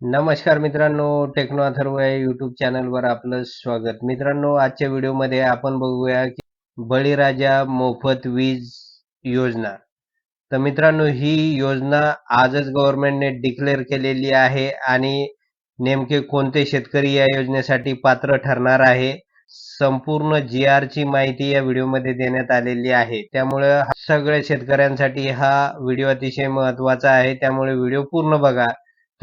नमस्कार मित्रांनो टेक्नो अथर्व या युट्यूब चॅनलवर आपलं स्वागत. मित्रांनो आजच्या व्हिडिओमध्ये आपण बघूया की बळीराजा मोफत वीज योजना. तर मित्रांनो ही योजना आजच गव्हर्नमेंटने डिक्लेअर केलेली आहे आणि नेमके कोणते शेतकरी या योजनेसाठी पात्र ठरणार आहे संपूर्ण जी ची माहिती या व्हिडिओमध्ये देण्यात आलेली आहे. त्यामुळे सगळ्या शेतकऱ्यांसाठी हा व्हिडिओ अतिशय महत्त्वाचा आहे. त्यामुळे व्हिडिओ पूर्ण बघा.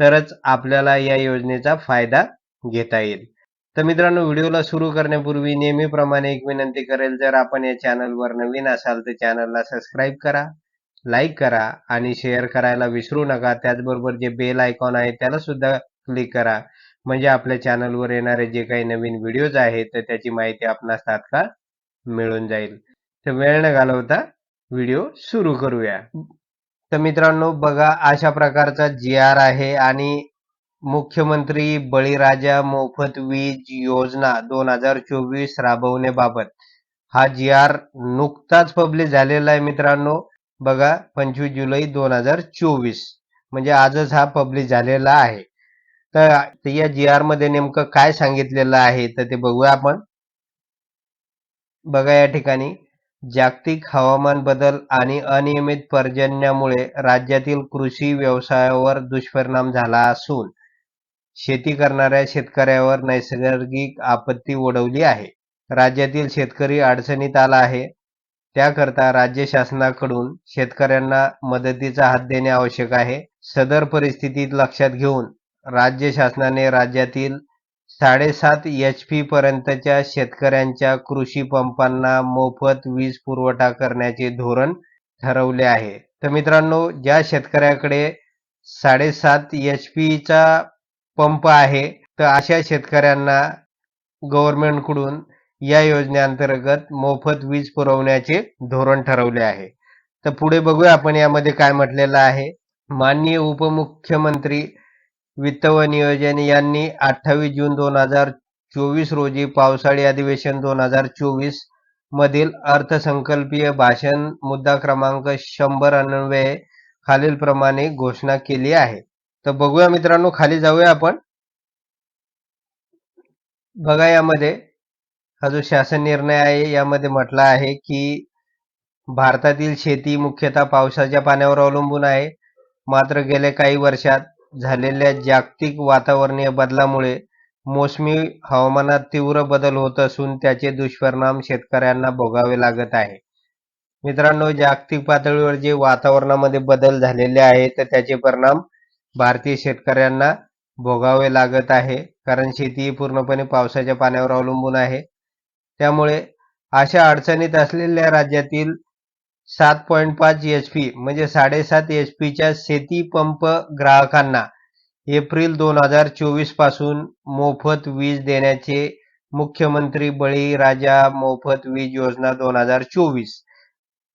तरच आपल्याला या योजनेचा फायदा घेता येईल. तर मित्रांनो व्हिडिओला सुरू करण्यापूर्वी नेहमीप्रमाणे एक विनंती करेल जर आपण या चॅनलवर नवीन असाल तर चॅनलला सबस्क्राईब करा लाईक करा आणि शेअर करायला विसरू नका. त्याचबरोबर जे बेल आयकॉन आहे त्याला सुद्धा क्लिक करा. म्हणजे आपल्या चॅनलवर येणारे जे काही नवीन व्हिडिओज आहेत तर त्याची माहिती आपणास तात्काळ मिळून जाईल. तर वेळ न घालवता व्हिडिओ सुरू करूया. तर मित्रांनो बघा अशा प्रकारचा जी आर आहे आणि मुख्यमंत्री बळीराजा मोफत वीज योजना दोन हजार चोवीस राबवण्याबाबत. हा जी आर नुकताच पब्लिश झालेला आहे मित्रांनो. बघा पंचवीस जुलै दोन हजार चोवीस. म्हणजे आजच हा पब्लिश झालेला आहे. तर या जी आरमध्ये नेमकं काय सांगितलेलं आहे तर ते बघूया आपण. बघा या ठिकाणी. जागतिक हवामान बदल आणि अनियमित पर्जन्यामुळे राज्यातील कृषी व्यवसायावर दुष्परिणाम झाला असून शेती करणाऱ्या शेतकऱ्यावर नैसर्गिक आपत्ती ओढवली आहे. राज्यातील शेतकरी अडचणीत आला आहे. त्याकरता राज्य शासनाकडून शेतकऱ्यांना मदतीचा हात देणे आवश्यक आहे. सदर परिस्थितीत लक्षात घेऊन राज्य शासनाने राज्यातील साडेसात एच पी पर्यंतच्या शेतकऱ्यांच्या कृषी पंपांना मोफत वीज पुरवठा करण्याचे धोरण ठरवले आहे. तर मित्रांनो ज्या शेतकऱ्याकडे साडेसात एच पीचा पंप आहे तर अशा शेतकऱ्यांना गव्हर्नमेंटकडून या योजनेअंतर्गत मोफत वीज पुरवण्याचे धोरण ठरवले आहे. तर पुढे बघूया आपण यामध्ये काय म्हटलेलं आहे. माननीय उपमुख्यमंत्री वित्त व नियोजन यांनी अठ्ठावीस जून दोन हजार चोवीस रोजी पावसाळी अधिवेशन दोन हजार चोवीस मधील अर्थसंकल्पीय भाषण मुद्दा क्रमांक शंभर अन्वये खालीलप्रमाणे घोषणा केली आहे. तर बघूया मित्रांनो खाली जाऊया आपण. बघा यामध्ये हा जो शासन निर्णय आहे यामध्ये म्हटलं आहे की भारतातील शेती मुख्यतः पावसाच्या पाण्यावर अवलंबून आहे. मात्र गेल्या काही वर्षात झालेल्या जागतिक वातावरणीय बदलामुळे मोसमी हवामानात तीव्र बदल होत असून त्याचे दुष्परिणाम शेतकऱ्यांना भोगावे लागत आहे. मित्रांनो जागतिक पातळीवर जे वातावरणामध्ये बदल झालेले आहेत तर त्याचे परिणाम भारतीय शेतकऱ्यांना भोगावे लागत आहे. कारण शेती पूर्णपणे पावसाच्या पाण्यावर अवलंबून आहे. त्यामुळे अशा अडचणीत असलेल्या राज्यातील सात पॉईंट पाच एच पी म्हणजे साडेसात एच पीच्या शेती पंप ग्राहकांना एप्रिल दोन हजार चोवीसपासून मोफत वीज देण्याचे मुख्यमंत्री बळीराजा मोफत वीज योजना दोन हजार चोवीस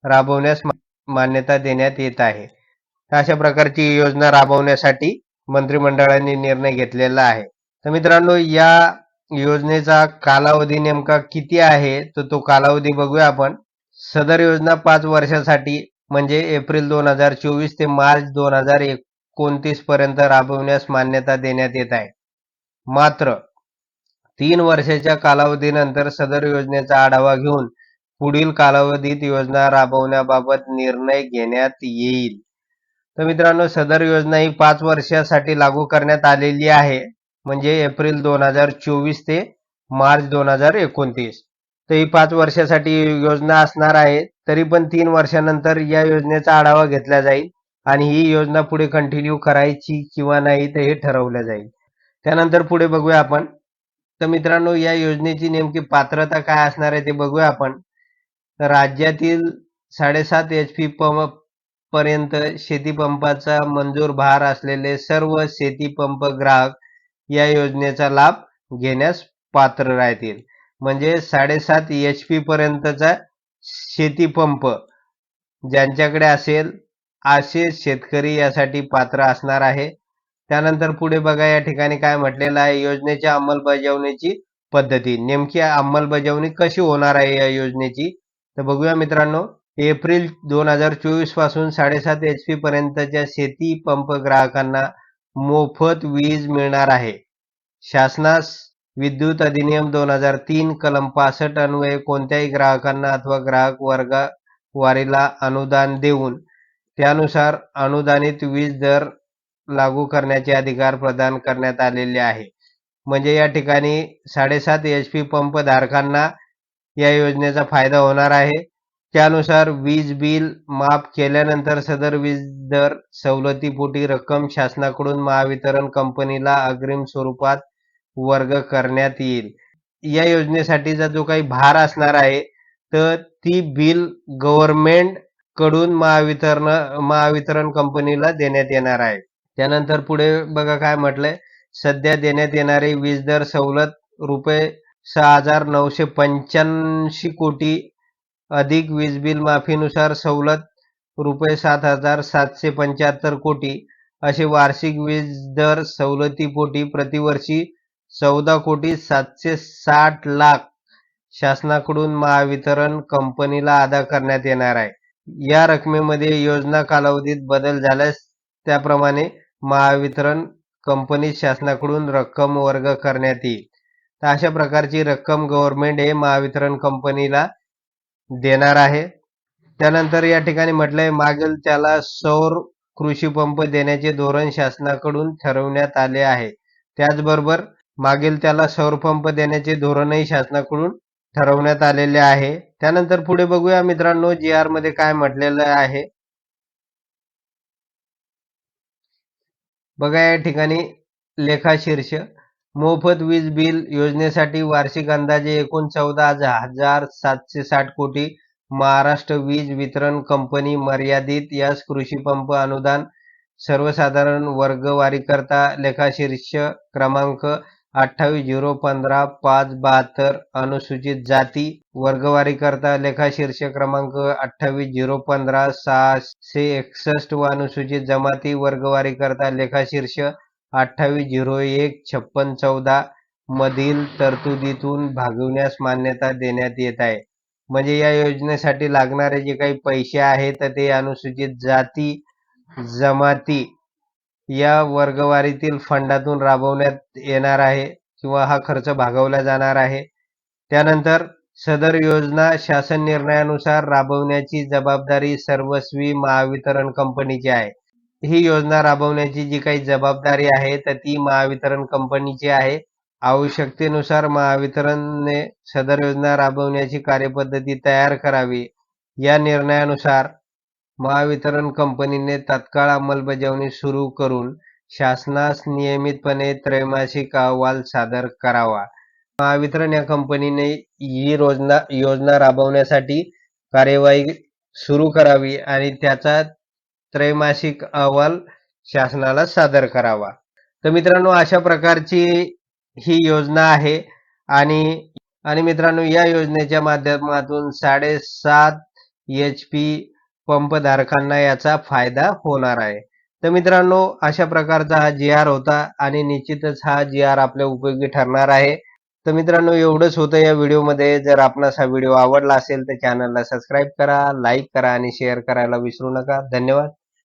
राबवण्यास मान्यता देण्यात येत आहे. अशा प्रकारची योजना राबवण्यासाठी मंत्रिमंडळाने निर्णय घेतलेला आहे. तर मित्रांनो या योजनेचा कालावधी नेमका किती आहे? तर तो कालावधी बघूया आपण. सदर योजना पाच वर्षासाठी म्हणजे एप्रिल दोन हजार चोवीस ते मार्च दोन हजार एकोणतीस पर्यंत राबवण्यास मान्यता देण्यात येत आहे. मात्र तीन वर्षाच्या कालावधीनंतर सदर योजनेचा आढावा घेऊन पुढील कालावधीत योजना राबवण्याबाबत निर्णय घेण्यात येईल. तर मित्रांनो सदर योजना ही पाच वर्षासाठी लागू करण्यात आलेली आहे म्हणजे एप्रिल दोन हजार चोवीस ते मार्च दोन हजार एकोणतीस. तर ही पाच वर्षासाठी योजना असणार आहे. तरी पण तीन वर्षानंतर या योजनेचा आढावा घेतला जाईल आणि ही योजना पुढे कंटिन्यू करायची किंवा नाही ते हे ठरवलं जाईल. त्यानंतर पुढे बघूया आपण. तर मित्रांनो या योजनेची नेमकी पात्रता काय असणार आहे ते बघूया आपण. राज्यातील साडेसात एच पी पंप पर्यंत शेतीपंपाचा मंजूर भार असलेले सर्व शेतीपंप ग्राहक या योजनेचा लाभ घेण्यास पात्र राहतील. म्हणजे साडेसात एच पी पर्यंतचा शेतीपंप ज्यांच्याकडे असेल असे शेतकरी यासाठी पात्र असणार आहे. त्यानंतर पुढे बघा या ठिकाणी काय म्हटलेलं आहे योजनेच्या अंमलबजावणीची पद्धती. नेमकी अंमलबजावणी कशी होणार आहे या योजनेची? तर बघूया मित्रांनो एप्रिल दोन हजार चोवीसपासून साडेसात एच पी पर्यंतच्या शेती पंप ग्राहकांना मोफत वीज मिळणार आहे. शासनास विद्युत अधिनियम दोन हजार तीन कलम पासष्ट अन्वये कोणत्याही ग्राहकांना अथवा ग्राहक वर्गवारीला अनुदान देऊन त्यानुसार अनुदानित वीज दर लागू करण्याचे अधिकार प्रदान करण्यात आलेले आहे. म्हणजे या ठिकाणी साडेसात एच पी पंप धारकांना या योजनेचा फायदा होणार आहे. त्यानुसार वीज बिल माफ केल्यानंतर सदर वीज दर सवलतीपोटी रक्कम शासनाकडून महावितरण कंपनीला अग्रिम स्वरूपात वर्ग करण्यात येईल. या योजनेसाठीचा जो काही भार असणार आहे तर ती बिल गव्हर्नमेंटकडून महावितरण महावितरण कंपनीला देण्यात येणार आहे. त्यानंतर पुढे बघा काय म्हटलंय. सध्या देण्यात येणारी वीज दर सवलत रुपये सहा हजार नऊशे पंच्याऐंशी कोटी अधिक वीज बिल माफीनुसार सवलत रुपये सात हजार सातशे पंच्याहत्तर कोटी असे वार्षिक वीज दर सवलतीपोटी प्रतिवर्षी चौदा कोटी सातशे साठ लाख शासनाकडून महावितरण कंपनीला अदा करण्यात येणार आहे. या रकमेमध्ये योजना कालावधीत बदल झाल्यास त्याप्रमाणे महावितरण कंपनी शासनाकडून रक्कम वर्ग करण्यात येईल. तर अशा प्रकारची रक्कम गव्हर्नमेंट हे महावितरण कंपनीला देणार आहे. त्यानंतर या ठिकाणी म्हटलंय मागील त्याला सौर कृषी पंप देण्याचे धोरण शासनाकडून ठरवण्यात आले आहे. त्याचबरोबर मागील त्याला सौर पंप देण्याचे धोरणही शासनाकडून ठरवण्यात आलेले आहे. त्यानंतर पुढे बघूया मित्रांनो जी आरमध्ये काय म्हटलेलं आहे. बघा या ठिकाणी लेखा शीर्ष. मोफत वीज बिल योजनेसाठी वार्षिक अंदाजे एकूण चौदा हजार सातशे साठ कोटी महाराष्ट्र वीज वितरण कंपनी मर्यादित यास कृषी पंप अनुदान सर्वसाधारण वर्गवारीकरता लेखाशीर्ष क्रमांक अठ्ठावीस झिरो पंधरा पाच बहात्तर अनुसूचित जाती वर्गवारीकरता लेखाशीर्ष क्रमांक अठ्ठावीस झिरो पंधरा सहाशे एकसष्ट व अनुसूचित जमाती वर्गवारीकरता लेखाशीर्ष अठ्ठावीस झिरो एक छप्पन चौदा मधील तरतुदीतून भागवण्यास मान्यता देण्यात येत आहे. म्हणजे या योजनेसाठी लागणारे जे काही पैसे आहेत तर ते अनुसूचित जाती जमाती या वर्गवारीतील फंडातून राबवण्यात येणार आहे किंवा हा खर्च भागवला जाणार आहे. त्यानंतर सदर योजना शासन निर्णयानुसार राबवण्याची जबाबदारी सर्वस्वी महावितरण कंपनीची आहे. ही योजना राबवण्याची जी काही जबाबदारी आहे तर ती महावितरण कंपनीची आहे. आवश्यकतेनुसार महावितरणने सदर योजना राबवण्याची कार्यपद्धती तयार करावी. या निर्णयानुसार महावितरण कंपनीने तत्काळ अंमलबजावणी सुरू करून शासनास नियमितपणे त्रैमासिक अहवाल सादर करावा. महावितरण या कंपनीने ही योजना योजना राबवण्यासाठी कार्यवाही सुरू करावी आणि त्याचा त्रैमासिक अहवाल शासनाला सादर करावा. तर मित्रांनो अशा प्रकारची ही योजना आहे आणि आणि मित्रांनो या योजनेच्या माध्यमातून साडेसात एच पी पंपधारकांना याचा फायदा होणार आहे. तर मित्रांनो अशा प्रकारचा हा जी आर होता आणि निश्चितच हा जी आर आपल्या उपयोगी ठरणार आहे. तर मित्रांनो एवढंच होतं या व्हिडिओमध्ये. जर आपणास हा व्हिडिओ आवडला असेल तर चॅनलला सबस्क्राईब करा लाईक करा आणि शेअर करायला विसरू नका. धन्यवाद.